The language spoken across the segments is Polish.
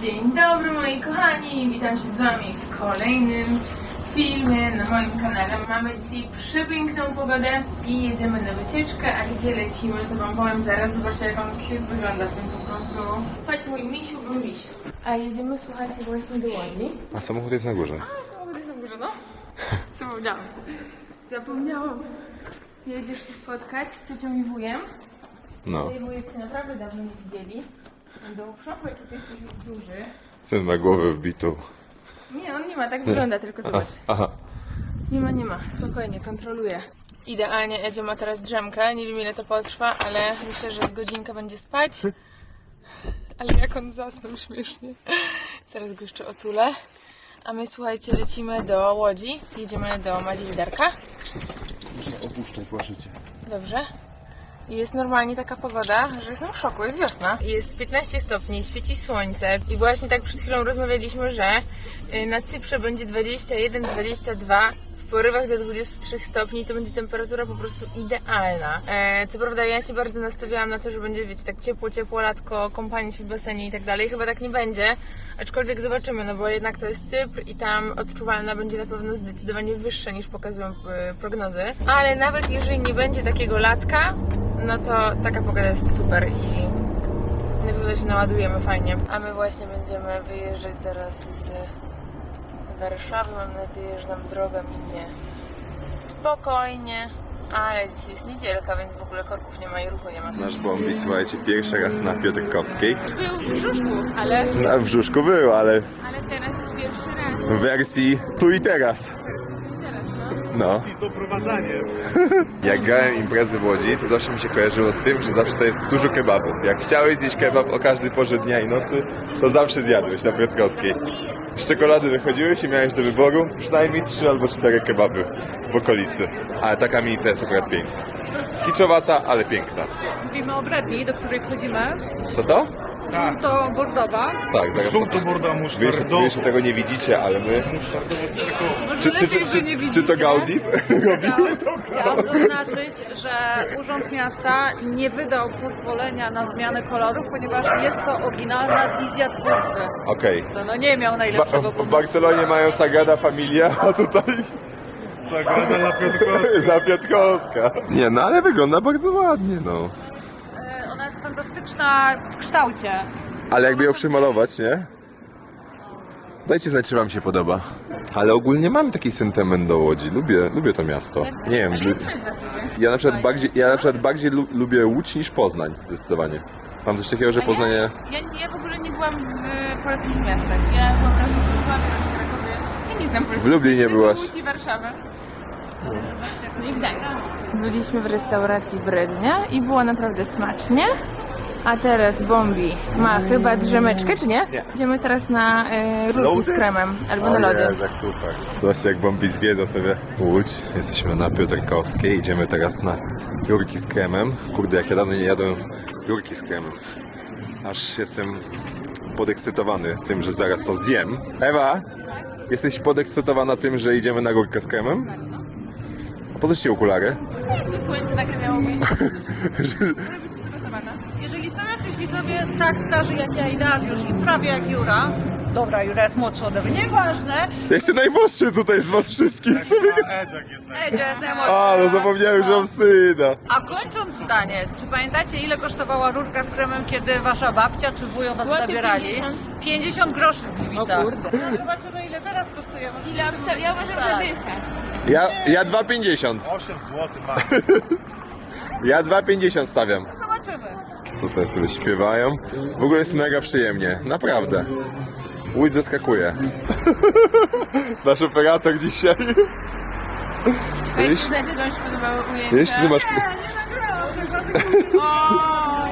Dzień dobry moi kochani, witam się z wami w kolejnym filmie na moim kanale. Mamy dzisiaj przepiękną pogodę i jedziemy na wycieczkę, a gdzie lecimy to wam powiem zaraz, zobaczcie jak on cute wygląda w tym po prostu. Chodź mój misiu, bo misiu. A jedziemy słuchajcie właśnie do Łodzi. A samochód jest na górze. A samochód jest na górze, no. Zapomniałam. Zapomniałam. Jedziesz się spotkać z ciocią i wujem. No. Dzisiaj wujek cię naprawdę dawno nie widzieli. Do jaki ty jesteś już duży. Ten ma głowę wbitą. Nie, on nie ma, tak wygląda, tylko zobacz. Aha. Nie ma, nie ma, spokojnie, kontroluję. Idealnie, Edzio ma teraz drzemkę, nie wiem ile to potrwa, ale myślę, że z godzinka będzie spać. Ale jak on zasnął śmiesznie. Zaraz go jeszcze otulę. A my, słuchajcie, lecimy do Łodzi. Jedziemy do Madzi Liderka. Muszę opuszczać, proszę. Dobrze. Jest normalnie taka pogoda, że jestem w szoku, jest wiosna. Jest 15 stopni, świeci słońce i właśnie tak przed chwilą rozmawialiśmy, że y, na Cyprze będzie 21-22, w porywach do 23 stopni to będzie temperatura po prostu idealna. E, co prawda ja się bardzo nastawiałam na to, że będzie wiecie, tak ciepło, ciepło, latko, kąpanie się w basenie i tak dalej. Chyba tak nie będzie, aczkolwiek zobaczymy, no bo jednak to jest Cypr i tam odczuwalna będzie na pewno zdecydowanie wyższa niż pokazują y, prognozy. Ale nawet jeżeli nie będzie takiego latka, no to taka pogoda jest super i na pewno się naładujemy fajnie. A my właśnie będziemy wyjeżdżać zaraz z Warszawy. Mam nadzieję, że nam droga minie spokojnie. Ale dzisiaj jest niedzielka, więc w ogóle korków nie ma i ruchu nie ma. Nasz bombi, słuchajcie, pierwszy raz na Piotrkowskiej. Był w brzuszku, ale, Na w brzuszku był, ale ale teraz jest pierwszy raz. w wersji tu i teraz. Teraz, no. No. z oprowadzaniem. Jak grałem imprezy w Łodzi, to zawsze mi się kojarzyło z tym, że zawsze to jest dużo kebabów. Jak chciałeś zjeść kebab o każdej porze dnia i nocy, to zawsze zjadłeś na Piotrkowskiej. Z czekolady wychodziłeś i miałeś do wyboru przynajmniej trzy albo cztery kebaby w okolicy. Ale ta kamienica jest akurat piękna. Kiczowata, ale piękna. Mówimy o Bredni, do której wchodzimy. To to? To Bordowa. Tak, zaraz. Żółto borda Wy jeszcze, wy jeszcze tego nie widzicie, ale my... Musztardowo z tego. Może Czy, czy, lepiej, czy, że nie czy, widzicie. czy to Gaudi? Chciałam, chciałam zaznaczyć, że Urząd Miasta nie wydał pozwolenia na zmianę kolorów, ponieważ jest to oryginalna wizja twórcy. Okej. To no nie miał Ba- najlepszego w pomysłu. Barcelonie mają Sagrada Familia, a tutaj Sagrada na Piotrkowskiej. na Piotrkowska. Nie, no ale wygląda bardzo ładnie, no. Fantastyczna w kształcie. Ale jakby ją przymalować, nie? Dajcie znać, czy wam się podoba. Ale ogólnie mam taki sentyment do Łodzi. Lubię, lubię to miasto. Nie wiem, lu- ja na przykład bardziej, ja na przykład bardziej lu- lubię Łódź niż Poznań, zdecydowanie. Mam coś takiego, że Poznań... Ja, ja w ogóle nie byłam w polskich miastach. Ja byłam raz w Wrocławiu, raz w Krakowie. Ja nie znam polskich W Lublinie byłaś. Łódź i Warszawę. No i Gdańsk. Byliśmy w restauracji Brednia i było naprawdę smacznie. A teraz Bombi ma chyba drzemeczkę, czy nie? Nie. Idziemy teraz na e, rurki z kremem albo na lody. Jest, jak super. Zobaczcie, jak Bombi zwiedza sobie Łódź. Jesteśmy na Piotrkowskiej. Idziemy teraz na jurki z kremem. Kurde, jak ja dawno nie jadłem jurki z kremem. Aż jestem podekscytowany tym, że zaraz to zjem. Ewa, jesteś podekscytowana tym, że idziemy na górkę z kremem? A po co ci okulary? Jakby słońce. Jeżeli są widzowie tak starzy jak ja i Dariusz i prawie jak Jura, dobra, Jura jest młodszy ode mnie, nieważne, Ja jestem najmłodszy tutaj z was wszystkich. Co wy... Edek jest na Edzio jest najmłodszy. A, no zapomniałem, że mam syna. A kończąc zdanie, czy pamiętacie ile kosztowała rurka z kremem, kiedy wasza babcia czy wujo was Złoty zabierali? 50. 50 groszy w Gliwicach. No, zobaczymy ile teraz kosztuje. Może Ile obser- ja uważam, że dychę. Ja, ja 2,50. 8 zł ma. Ja 2,50 stawiam. Zobaczymy. Tutaj sobie śpiewają. W ogóle jest mega przyjemnie, naprawdę. Łódź zaskakuje. Nasz operator dzisiaj. Weź Jeśli, wam się podobało ujęcie. jeśli ty masz, O,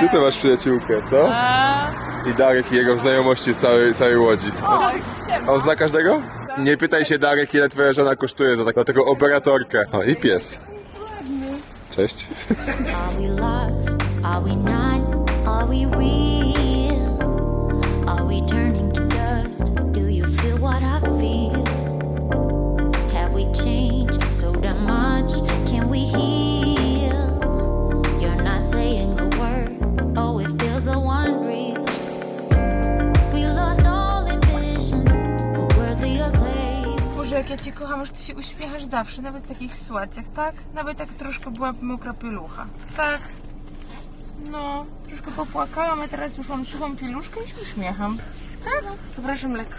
ty to masz przyjaciółkę, co? A, I Darek i jego znajomości w całej, całej Łodzi. A on zna każdego? Nie pytaj się Darek, ile twoja żona kosztuje za, tak, za taką operatorkę. O, i pies. Cześć. Are we lost? Are we not? Are we real? Are we turning to dust? Do you feel what I feel? Have we changed so much? Can we heal? You're not saying a word. Oh, it feels so. We lost all. Boże, jak ja Cię kocham, Ty się uśmiechasz zawsze, nawet w takich sytuacjach, tak? Nawet tak troszkę była mokra pielucha. Tak. No, troszkę popłakałam, a teraz już mam suchą pieluszkę i się uśmiecham. Tak? To proszę mleko.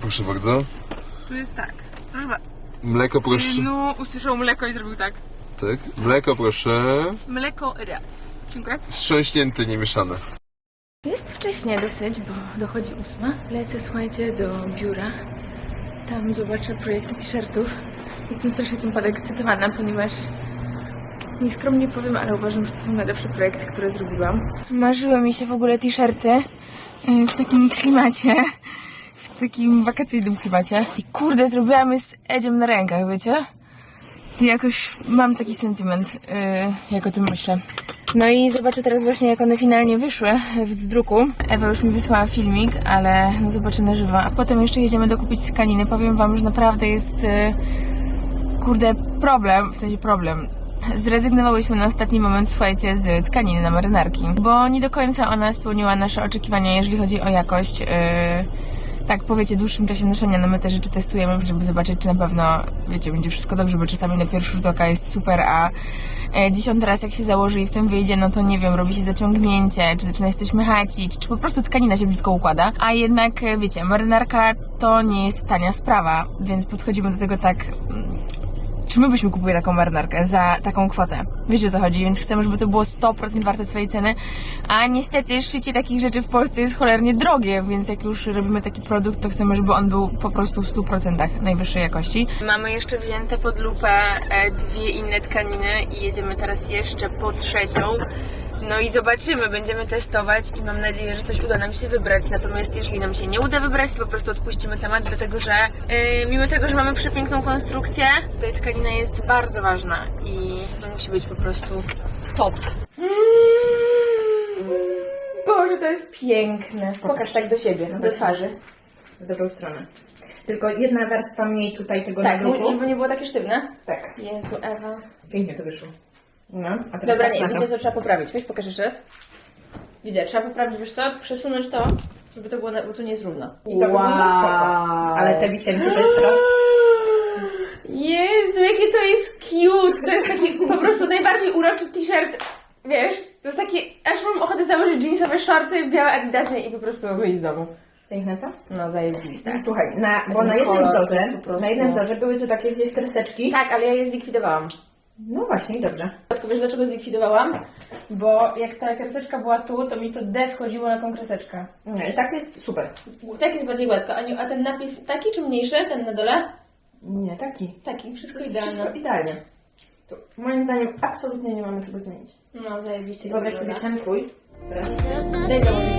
Proszę bardzo. Tu jest tak. Proszę bardzo. Mleko Synu usłyszał mleko i zrobił tak. Tak. Mleko proszę. Mleko raz. Dziękuję. Wstrząśnięte, niemieszane. Jest wcześnie dosyć, bo dochodzi ósma. Lecę, słuchajcie, do biura. Tam zobaczę projekty t-shirtów. Jestem strasznie tym podekscytowana, ponieważ nieskromnie powiem, ale uważam, że to są najlepsze projekty, które zrobiłam. Marzyły mi się w ogóle t-shirty y, w takim klimacie, w takim wakacyjnym klimacie. I kurde, zrobiłam je z Edziem na rękach, wiecie? I jakoś mam taki sentyment, yy, jak o tym myślę. No i zobaczę teraz właśnie, jak one finalnie wyszły z druku. Ewa już mi wysłała filmik, ale no zobaczę na żywo. A potem jeszcze jedziemy dokupić tkaniny. Powiem wam, że naprawdę jest, yy, kurde, problem, w sensie problem. Zrezygnowałyśmy na ostatni moment, słuchajcie, z tkaniny na marynarki, bo nie do końca ona spełniła nasze oczekiwania, jeżeli chodzi o jakość. Yy, tak, po wiecie, dłuższym czasie noszenia, no my te rzeczy testujemy, żeby zobaczyć, czy na pewno, wiecie, będzie wszystko dobrze, bo czasami na pierwszy rzut oka jest super, a e, dziesiąty raz jak się założy i w tym wyjdzie, no to nie wiem, robi się zaciągnięcie, czy zaczyna się coś mychacić, czy po prostu tkanina się brzydko układa, a jednak, wiecie, marynarka to nie jest tania sprawa, więc podchodzimy do tego tak... czy my byśmy kupili taką marynarkę za taką kwotę? Wiecie co chodzi, więc chcemy, żeby to było 100% warte swojej ceny, a niestety szycie takich rzeczy w Polsce jest cholernie drogie, więc jak już robimy taki produkt, to chcemy, żeby on był po prostu w 100% najwyższej jakości. Mamy jeszcze wzięte pod lupę e, dwie inne tkaniny i jedziemy teraz jeszcze po trzecią. No i zobaczymy, będziemy testować i mam nadzieję, że coś uda nam się wybrać. Natomiast jeżeli nam się nie uda wybrać, to po prostu odpuścimy temat, dlatego że yy, mimo tego, że mamy przepiękną konstrukcję, tutaj tkanina jest bardzo ważna i to musi być po prostu top. Boże, to jest piękne. Pokaż tak do siebie, do twarzy. w drugą stronę. Tylko jedna warstwa mniej tutaj tego Tak, żeby nie było takie sztywne. Tak, Jezu, Ewa. pięknie to wyszło. No, a teraz Dobra, nie, na to. widzę co trzeba poprawić. Weź pokaż jeszcze raz. Widzę, trzeba poprawić, wiesz co? Przesunąć to, żeby to było, na, bo tu nie jest równo. I to było spoko. Ale te wisienki to jest teraz... Jezu, jakie to jest cute! To jest taki po prostu najbardziej uroczy t-shirt. Wiesz, to jest takie, aż mam ochotę założyć jeansowe shorty, białe adidasy i po prostu wyjść z domu. Piękne co? No, zajebiste. Słuchaj, na, bo na jednym wzorze, prostu- na jednym wzorze były tu takie gdzieś kreseczki. Tak, ale ja je zlikwidowałam. No właśnie, dobrze. Tylko wiesz dlaczego zlikwidowałam? Bo jak ta kreseczka była tu, to mi to D wchodziło na tą kreseczkę. No i tak jest super. Tak jest bardziej gładko. Aniu, a ten napis taki czy mniejszy, ten na dole? Nie, taki. Taki, wszystko jest idealne. wszystko idealnie. To moim zdaniem absolutnie nie mamy czego zmienić. No, zajebiście. Wyobraź sobie wygląda. ten krój. Teraz Daj założyć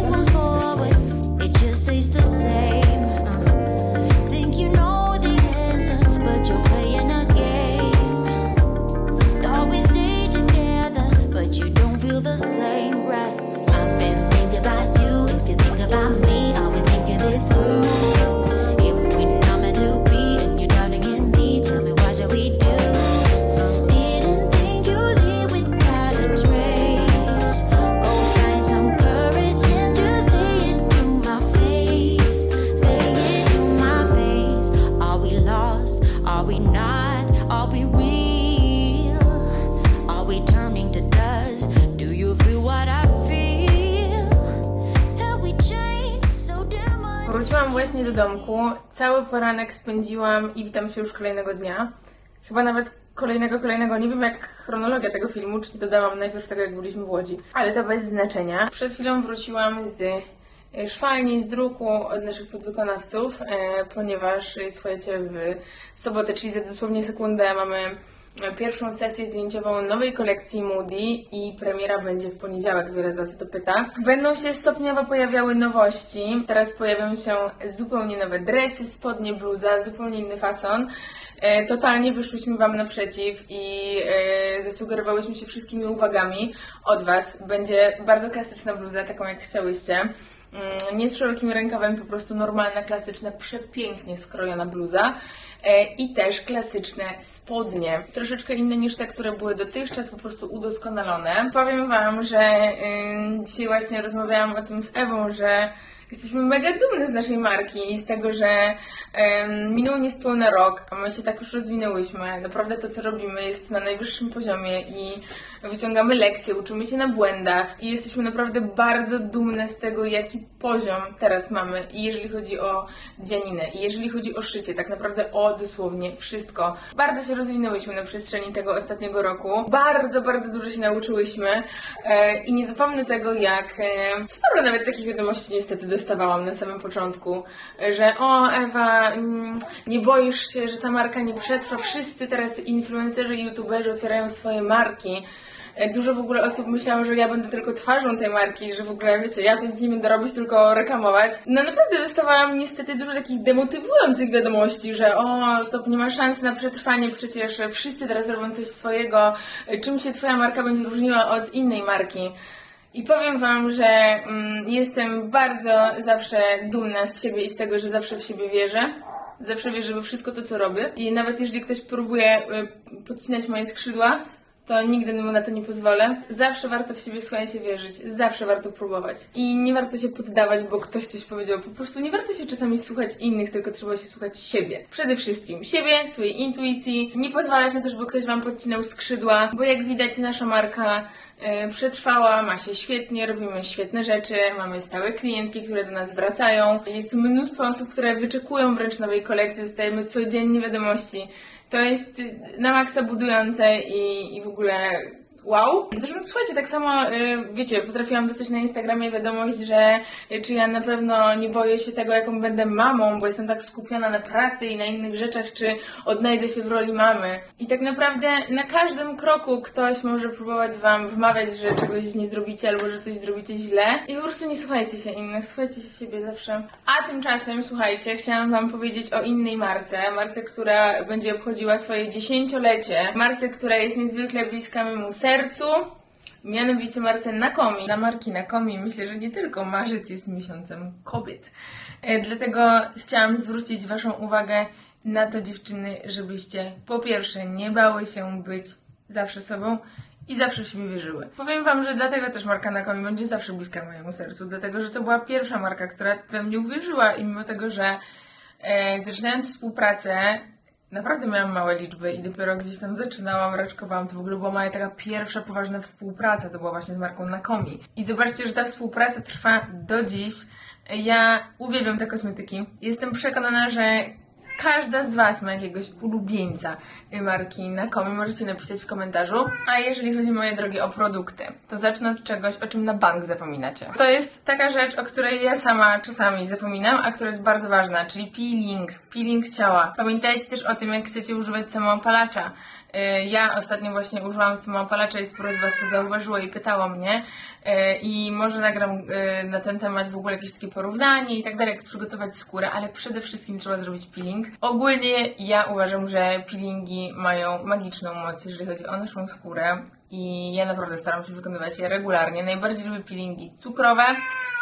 właśnie do domku. Cały poranek spędziłam i witam się już kolejnego dnia. Chyba nawet kolejnego, kolejnego. Nie wiem jak chronologia tego filmu, czyli dodałam najpierw tego, jak byliśmy w Łodzi. Ale to bez znaczenia. Przed chwilą wróciłam z e, szwalni, z druku od naszych podwykonawców, e, ponieważ e, słuchajcie, w sobotę, czyli za dosłownie sekundę mamy pierwszą sesję zdjęciową nowej kolekcji Moody i premiera będzie w poniedziałek, wiele z Was o to pyta. Będą się stopniowo pojawiały nowości. Teraz pojawią się zupełnie nowe dresy, spodnie, bluza, zupełnie inny fason. E, Totalnie wyszłyśmy Wam naprzeciw i e, zasugerowałyśmy się wszystkimi uwagami od Was. Będzie bardzo klasyczna bluza, taką jak chciałyście. Mm, Nie z szerokimi rękawami, po prostu normalna, klasyczna, przepięknie skrojona bluza. E, I też klasyczne spodnie. Troszeczkę inne niż te, które były dotychczas, po prostu udoskonalone. Powiem Wam, że dzisiaj właśnie rozmawiałam o tym z Ewą, że Jesteśmy mega dumne z naszej marki i z tego, że em, minął niespełna rok, a my się tak już rozwinęłyśmy. Naprawdę to, co robimy, jest na najwyższym poziomie i wyciągamy lekcje, uczymy się na błędach i jesteśmy naprawdę bardzo dumne z tego, jaki poziom teraz mamy. I jeżeli chodzi o dzianinę, i jeżeli chodzi o szycie, tak naprawdę o dosłownie wszystko. Bardzo się rozwinęłyśmy na przestrzeni tego ostatniego roku. Bardzo, bardzo dużo się nauczyłyśmy e, i nie zapomnę tego, jak e, sporo nawet takich wiadomości niestety dostawałam na samym początku, że o Ewa, mm, nie boisz się, że ta marka nie przetrwa. Wszyscy teraz influencerzy i youtuberzy otwierają swoje marki. E, Dużo w ogóle osób myślało, że ja będę tylko twarzą tej marki, że w ogóle, wiecie, ja tu nic nie będę robić, tylko reklamować. No naprawdę dostawałam niestety dużo takich demotywujących wiadomości, że o, to nie ma szans na przetrwanie, przecież wszyscy teraz robią coś swojego, E, czym się twoja marka będzie różniła od innej marki. I powiem Wam, że mm, jestem bardzo zawsze dumna z siebie i z tego, że zawsze w siebie wierzę. Zawsze wierzę we wszystko to, co robię. I nawet jeżeli ktoś próbuje y, podcinać moje skrzydła, to nigdy na to nie pozwolę. Zawsze warto w siebie, słuchajcie, wierzyć. Zawsze warto próbować. I nie warto się poddawać, bo ktoś coś powiedział. Po prostu nie warto się czasami słuchać innych, tylko trzeba się słuchać siebie. Przede wszystkim siebie, swojej intuicji. Nie pozwalać na to, żeby ktoś Wam podcinał skrzydła, bo jak widać, nasza marka e, przetrwała, ma się świetnie, robimy świetne rzeczy, mamy stałe klientki, które do nas wracają. Jest mnóstwo osób, które wyczekują wręcz nowej kolekcji, dostajemy codziennie wiadomości. To jest na maksa budujące i, i w ogóle wow. Zresztą słuchajcie, tak samo, y, wiecie, potrafiłam dostać na Instagramie wiadomość, że y, czy ja na pewno nie boję się tego, jaką będę mamą, bo jestem tak skupiona na pracy i na innych rzeczach, czy odnajdę się w roli mamy. I tak naprawdę na każdym kroku ktoś może próbować wam wmawiać, że czegoś nie zrobicie albo że coś zrobicie źle. I po prostu nie słuchajcie się innych, słuchajcie się siebie zawsze. A tymczasem, słuchajcie, chciałam wam powiedzieć o innej marce. Marce, która będzie obchodziła swoje dziesięciolecie. Marce, która jest niezwykle bliska memu sercu. Mianowicie marce Nakomi. Dla marki Nakomi myślę, że nie tylko marzec jest miesiącem kobiet. E, Dlatego chciałam zwrócić Waszą uwagę na to, dziewczyny, żebyście po pierwsze nie bały się być zawsze sobą i zawsze w siebie wierzyły. Powiem Wam, że dlatego też marka Nakomi będzie zawsze bliska mojemu sercu, dlatego że to była pierwsza marka, która we mnie uwierzyła i mimo tego, że e, zaczynając współpracę Naprawdę miałam małe liczby i dopiero gdzieś tam zaczynałam, raczkowałam. To w ogóle była moja taka pierwsza poważna współpraca, to była właśnie z marką Nakomi. I zobaczcie, że ta współpraca trwa do dziś. Ja uwielbiam te kosmetyki. Jestem przekonana, że każda z Was ma jakiegoś ulubieńca marki Nakomi. Możecie napisać w komentarzu. A jeżeli chodzi, moje drogie, o produkty, to zacznę od czegoś, o czym na bank zapominacie. To jest taka rzecz, o której ja sama czasami zapominam, a która jest bardzo ważna, czyli peeling. Peeling ciała. Pamiętajcie też o tym, jak chcecie używać samoopalacza. Y, Ja ostatnio właśnie użyłam samoopalacza i sporo z Was to zauważyło i pytało mnie. Y, I może nagram y, na ten temat w ogóle jakieś takie porównanie i tak dalej, jak przygotować skórę, ale przede wszystkim trzeba zrobić peeling. Ogólnie ja uważam, że peelingi mają magiczną moc, jeżeli chodzi o naszą skórę. I ja naprawdę staram się wykonywać je regularnie. Najbardziej lubię peelingi cukrowe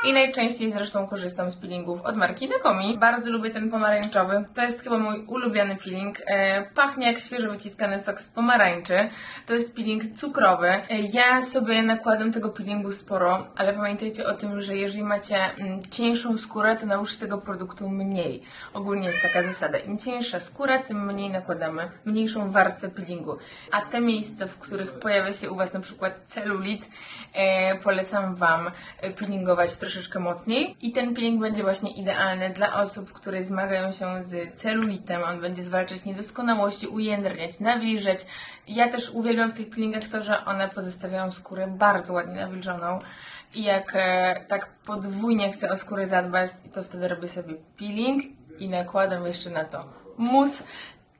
i najczęściej zresztą korzystam z peelingów od marki Nakomi. Bardzo lubię ten pomarańczowy. To jest chyba mój ulubiony peeling. E, pachnie jak świeżo wyciskany sok z pomarańczy. To jest peeling cukrowy. E, ja sobie nakładam tego peelingu sporo, ale pamiętajcie o tym, że jeżeli macie mm, cieńszą skórę, to nałóżcie tego produktu mniej. Ogólnie jest taka zasada. Im cieńsza skóra, tym mniej nakładamy, mniejszą warstwę peelingu. A te miejsca, w których pojawia się u Was na przykład celulit, e, polecam Wam peelingować troszeczkę mocniej. I ten peeling będzie właśnie idealny dla osób, które zmagają się z celulitem. On będzie zwalczać niedoskonałości, ujędrniać, nawilżać. Ja też uwielbiam w tych peelingach to, że one pozostawiają skórę bardzo ładnie nawilżoną. I jak e, tak podwójnie chcę o skórę zadbać, to wtedy robię sobie peeling i nakładam jeszcze na to mus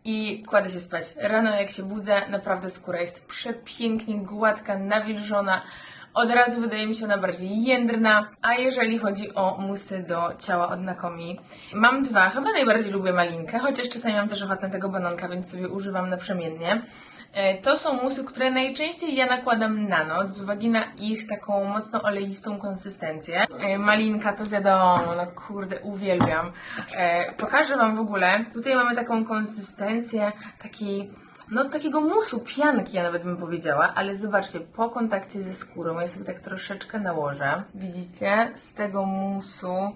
i kładę się spać. Rano jak się budzę, naprawdę skóra jest przepięknie gładka, nawilżona. Od razu wydaje mi się ona bardziej jędrna. A jeżeli chodzi o musy do ciała od Nakomi, mam dwa. Chyba najbardziej lubię malinkę, chociaż czasami mam też ochotę tego bananka, więc sobie używam naprzemiennie. E, To są musy, które najczęściej ja nakładam na noc z uwagi na ich taką mocno oleistą konsystencję. E, Malinka to wiadomo, no kurde, uwielbiam. E, Pokażę Wam w ogóle. Tutaj mamy taką konsystencję takiej no takiego musu, pianki ja nawet bym powiedziała, ale zobaczcie, po kontakcie ze skórą, ja sobie tak troszeczkę nałożę. Widzicie? Z tego musu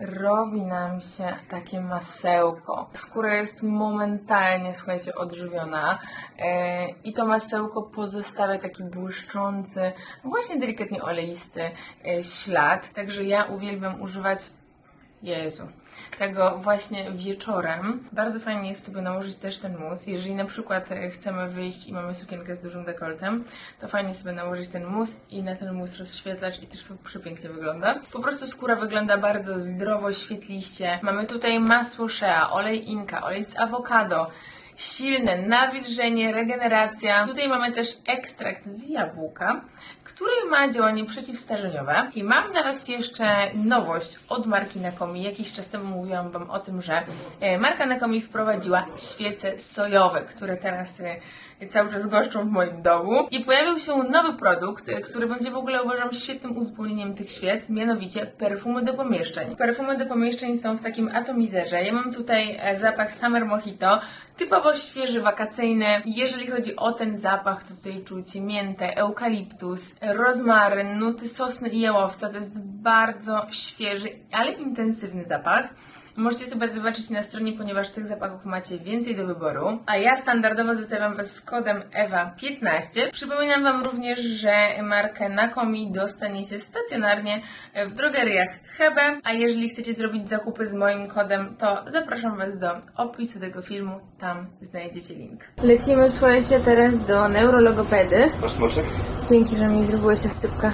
robi nam się takie masełko. Skóra jest momentalnie, słuchajcie, odżywiona e, i to masełko pozostawia taki błyszczący, właśnie delikatnie oleisty e, ślad. Także ja uwielbiam używać Jezu. Tego właśnie wieczorem. Bardzo fajnie jest sobie nałożyć też ten mus. Jeżeli na przykład e, chcemy wyjść i mamy sukienkę z dużym dekoltem, to fajnie sobie nałożyć ten mus i na ten mus rozświetlać i też to przepięknie wygląda. Po prostu skóra wygląda bardzo zdrowo, świetliście. Mamy tutaj masło shea, olej inka, olej z awokado, silne nawilżenie, regeneracja. Tutaj mamy też ekstrakt z jabłka, który ma działanie przeciwstarzeniowe. I mam dla Was jeszcze nowość od marki Nakomi. Jakiś czas temu mówiłam Wam o tym, że e, marka Nakomi wprowadziła świece sojowe, które teraz e, cały czas goszczą w moim domu. I pojawił się nowy produkt, który będzie w ogóle uważam świetnym uzupełnieniem tych świec, mianowicie perfumy do pomieszczeń. Perfumy do pomieszczeń są w takim atomizerze. Ja mam tutaj e, zapach Summer Mojito, typowo świeży, wakacyjny. Jeżeli chodzi o ten zapach, to tutaj czujecie miętę, eukaliptus, rozmaryn, nuty sosny i jałowca. To jest bardzo świeży, ale intensywny zapach. Możecie sobie zobaczyć na stronie, ponieważ tych zapachów macie więcej do wyboru. A ja standardowo zostawiam Was z kodem EWA15. Przypominam Wam również, że markę Nakomi dostaniecie stacjonarnie w drogeriach Hebe. A jeżeli chcecie zrobić zakupy z moim kodem, to zapraszam Was do opisu tego filmu. Tam znajdziecie link. Lecimy, słuchajcie, teraz do neurologopedy. Masz smaczek? Dzięki, że mi zrobiłeś sypka.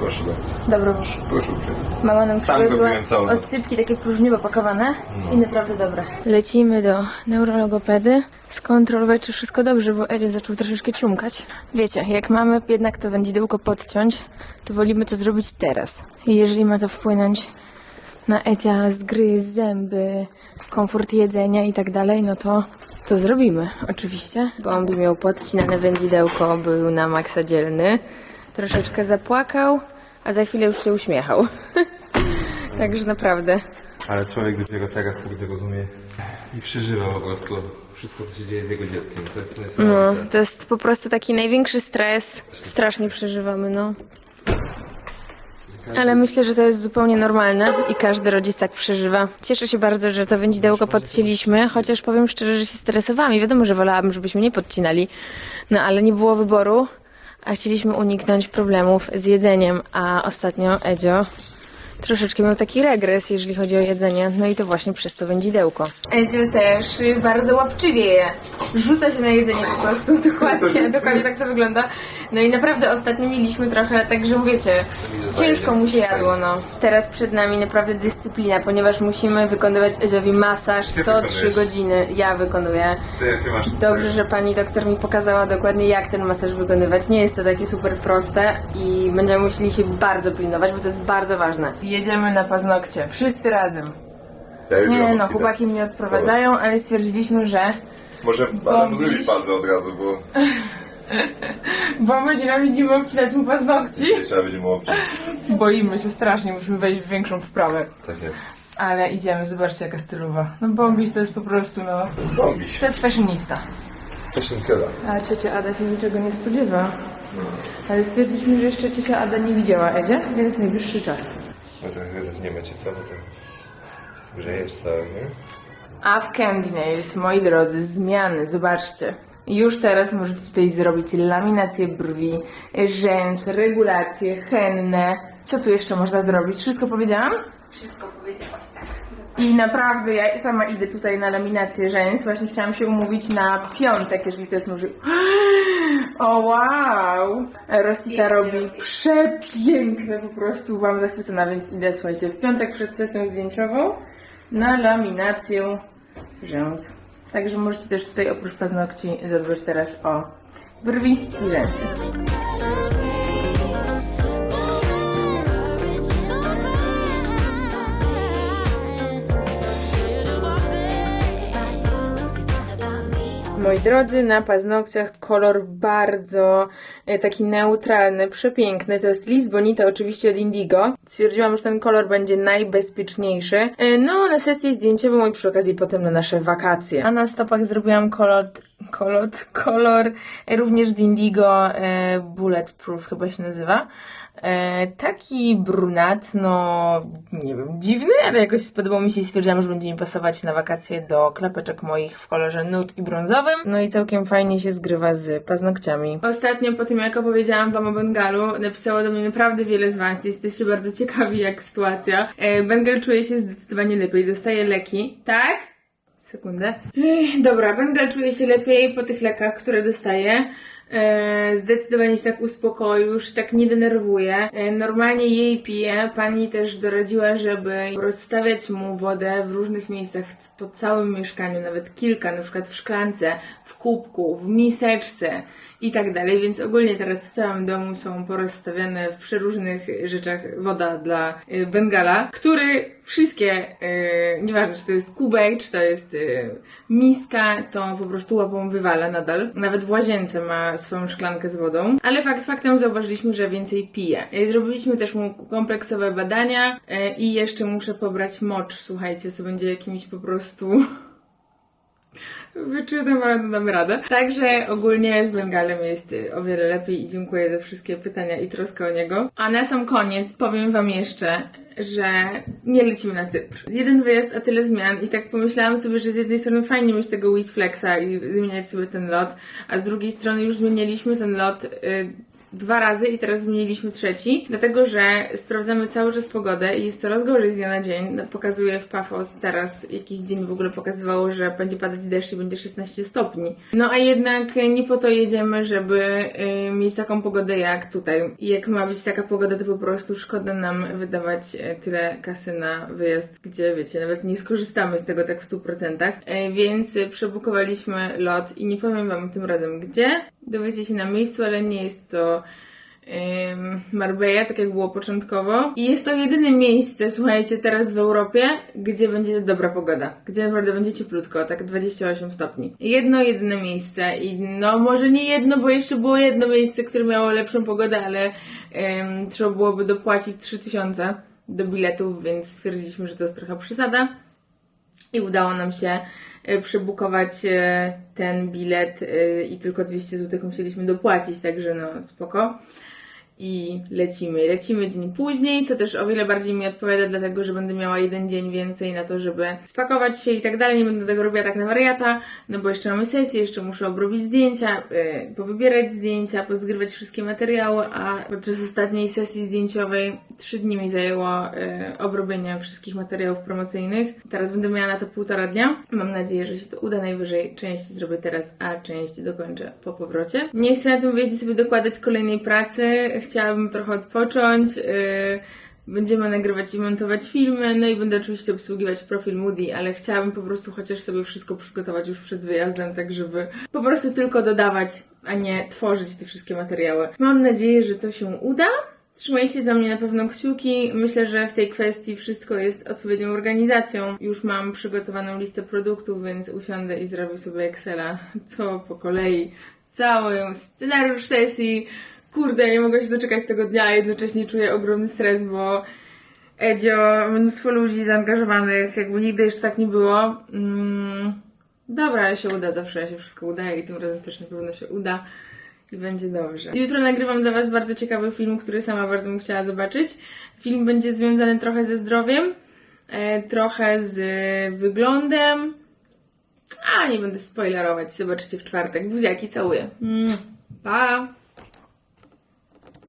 Proszę bardzo. Dobra, Proszę uprzejmie. Mama nam Sam przywiozła robiłem całą. oscypki takie próżniowo pakowane i naprawdę dobre. Lecimy do neurologopedy skontrolować, czy wszystko dobrze, bo Eli zaczął troszeczkę ciumkać. Wiecie, jak mamy jednak to wędzidełko podciąć, to wolimy to zrobić teraz. I jeżeli ma to wpłynąć na Ecia, zgryz, zęby, komfort jedzenia i tak dalej, no to to zrobimy, oczywiście. Bombi miał podcinane wędzidełko, był na maksa dzielny. Troszeczkę zapłakał, a za chwilę już się uśmiechał. Także naprawdę. Ale człowiek dopiero teraz kurde rozumie i przeżywa po prostu wszystko, co się dzieje z jego dzieckiem. To jest No, niesamowite. to jest po prostu taki największy stres. Strasznie przeżywamy, no. Ale myślę, że to jest zupełnie normalne i każdy rodzic tak przeżywa. Cieszę się bardzo, że to wędzidełko podcięliśmy, chociaż powiem szczerze, że się stresowałam i wiadomo, że wolałabym, żebyśmy nie podcinali. No ale nie było wyboru, a chcieliśmy uniknąć problemów z jedzeniem, a ostatnio Edzio troszeczkę miał taki regres, jeżeli chodzi o jedzenie. No i to właśnie przez to wędzidełko. Edzio też bardzo łapczywie je. Rzuca się na jedzenie po prostu. Dokładnie, dokładnie tak to wygląda. No i naprawdę ostatnio mieliśmy trochę, także wiecie, ciężko mu się jadło, no. Teraz przed nami naprawdę dyscyplina, ponieważ musimy wykonywać Edziowi masaż Ty co wykonujesz. 3 godziny. Ja wykonuję. Ty, ty masz Dobrze, że pani doktor mi pokazała dokładnie, jak ten masaż wykonywać. Nie jest to takie super proste i będziemy musieli się bardzo pilnować, bo to jest bardzo ważne. Jedziemy na paznokcie, wszyscy razem. Ja jutro Nie mam no, idę. chłopaki mnie odprowadzają, ale stwierdziliśmy, że Może Adam zrobi fazę od razu, bo bo my nienawidzimy obcinać mu paznokci. nie trzeba będzie mu obciąć. Boimy się strasznie, musimy wejść w większą wprawę. Tak jest. Ale idziemy, zobaczcie jaka stylowa. No Bombis to jest po prostu, no, Bombiś. to jest fashionista. Fashion killer. A ciocia Ada się niczego nie spodziewa. Ale stwierdziliśmy, że jeszcze ciocia Ada nie widziała Edzie, więc najwyższy czas. No to nie macie co, bo to zgrzejesz cały, nie? A w Candy Nails, moi drodzy, zmiany, zobaczcie. Już teraz możecie tutaj zrobić laminację brwi, rzęs, regulację, hennę. Co tu jeszcze można zrobić? Wszystko powiedziałam? Wszystko powiedziałaś, tak. I naprawdę ja sama idę tutaj na laminację rzęs. Właśnie chciałam się umówić na piątek, jeżeli to jest możliwe. O wow! Rosita robi przepiękne po prostu. Byłam zachwycona, więc idę, słuchajcie, w piątek przed sesją zdjęciową na laminację rzęs. Także możecie też tutaj oprócz paznokci zadbać teraz o brwi i rzęsy. Moi drodzy, na paznokciach kolor bardzo e, taki neutralny, przepiękny. To jest Lis Bonita oczywiście od Indigo. Stwierdziłam, że ten kolor będzie najbezpieczniejszy. E, No, na sesję zdjęciową i przy okazji potem na nasze wakacje. A na stopach zrobiłam kolor, kolor, kolor e, również z Indigo Bulletproof chyba się nazywa. E, taki brunatno, nie wiem, dziwny, ale jakoś spodobał mi się i stwierdziłam, że będzie mi pasować na wakacje do klapeczek moich w kolorze nude i brązowym. No i całkiem fajnie się zgrywa z paznokciami. Ostatnio po tym, jak opowiedziałam Wam o Bengalu, napisało do mnie naprawdę wiele z Was. Jesteście bardzo ciekawi, jak sytuacja. E, Bengal czuje się zdecydowanie lepiej, dostaje leki, tak? Sekundę. Ech, dobra, Bengal czuje się lepiej po tych lekach, które dostaje. E, zdecydowanie się tak uspokoił, już tak nie denerwuje. E, normalnie jej pije. Pani też doradziła, żeby rozstawiać mu wodę w różnych miejscach po całym mieszkaniu, nawet kilka, na przykład w szklance, w kubku, w miseczce i tak dalej, więc ogólnie teraz w całym domu są porozstawiane w przeróżnych rzeczach woda dla y, Bengala, który wszystkie, y, nieważne czy to jest kubek, czy to jest y, miska, to po prostu łapą wywala nadal. Nawet w łazience ma swoją szklankę z wodą, ale fakt faktem zauważyliśmy, że więcej pije. Zrobiliśmy też mu kompleksowe badania i jeszcze muszę pobrać mocz, słuchajcie, co będzie jakimś po prostu... Wyczułem, ale damy radę. Także ogólnie z Bengalem jest o wiele lepiej i dziękuję za wszystkie pytania i troskę o niego. A na sam koniec powiem Wam jeszcze, że nie lecimy na Cypr. Jeden wyjazd, a tyle zmian i tak pomyślałam sobie, że z jednej strony fajnie mieć tego Wizflexa i zmieniać sobie ten lot, a z drugiej strony już zmieniliśmy ten lot y, dwa razy i teraz zmieniliśmy trzeci, dlatego że sprawdzamy cały czas pogodę i jest coraz gorzej z dnia na dzień. No, Pokazuje w Pafos teraz jakiś dzień w ogóle pokazywało, że będzie padać deszcz i będzie 16 stopni. No a jednak nie po to jedziemy, żeby y, mieć taką pogodę jak tutaj. Jak ma być taka pogoda, to po prostu szkoda nam wydawać y, tyle kasy na wyjazd, gdzie wiecie, nawet nie skorzystamy z tego tak w 100%. Y, więc y, przebukowaliśmy lot i nie powiem wam tym razem gdzie. Dowiecie się na miejscu, ale nie jest to Marbella, tak jak było początkowo. I jest to jedyne miejsce, słuchajcie, teraz w Europie, gdzie będzie dobra pogoda. Gdzie naprawdę będzie cieplutko, tak 28 stopni. Jedno, jedyne miejsce. I no, może nie jedno, bo jeszcze było jedno miejsce, które miało lepszą pogodę, ale trzeba byłoby dopłacić 3000 do biletów, więc stwierdziliśmy, że to jest trochę przesada. I udało nam się przebukować e, ten bilet e, i tylko 200 zł musieliśmy dopłacić, także no spoko. I lecimy. Lecimy dzień później, co też o wiele bardziej mi odpowiada, dlatego że będę miała jeden dzień więcej na to, żeby spakować się i tak dalej. Nie będę tego robiła tak na wariata, no bo jeszcze mamy sesję, jeszcze muszę obrobić zdjęcia, yy, powybierać zdjęcia, pozgrywać wszystkie materiały, a podczas ostatniej sesji zdjęciowej trzy dni mi zajęło yy, obrobienie wszystkich materiałów promocyjnych. Teraz będę miała na to półtora dnia. Mam nadzieję, że się to uda. Najwyżej część zrobię teraz, a część dokończę po powrocie. Nie chcę na tym wyjeździe sobie dokładać kolejnej pracy. Chciałabym trochę odpocząć. Yy, Będziemy nagrywać i montować filmy, no i będę oczywiście obsługiwać profil Moody, ale chciałabym po prostu chociaż sobie wszystko przygotować już przed wyjazdem, tak żeby po prostu tylko dodawać, a nie tworzyć te wszystkie materiały. Mam nadzieję, że to się uda. Trzymajcie za mnie na pewno kciuki. Myślę, że w tej kwestii wszystko jest odpowiednią organizacją. Już mam przygotowaną listę produktów, więc usiądę i zrobię sobie Excela co po kolei. Cały scenariusz sesji. Kurde, nie mogę się doczekać tego dnia, a jednocześnie czuję ogromny stres, bo Edzio, mnóstwo ludzi zaangażowanych, jakby nigdy jeszcze tak nie było. Mm, dobra, ale się uda, zawsze się wszystko udaje i tym razem też na pewno się uda i będzie dobrze. Jutro nagrywam dla Was bardzo ciekawy film, który sama bardzo bym chciała zobaczyć. Film będzie związany trochę ze zdrowiem, e, trochę z wyglądem, a nie będę spoilerować, zobaczycie w czwartek. Buziaki, całuję. Mm, pa!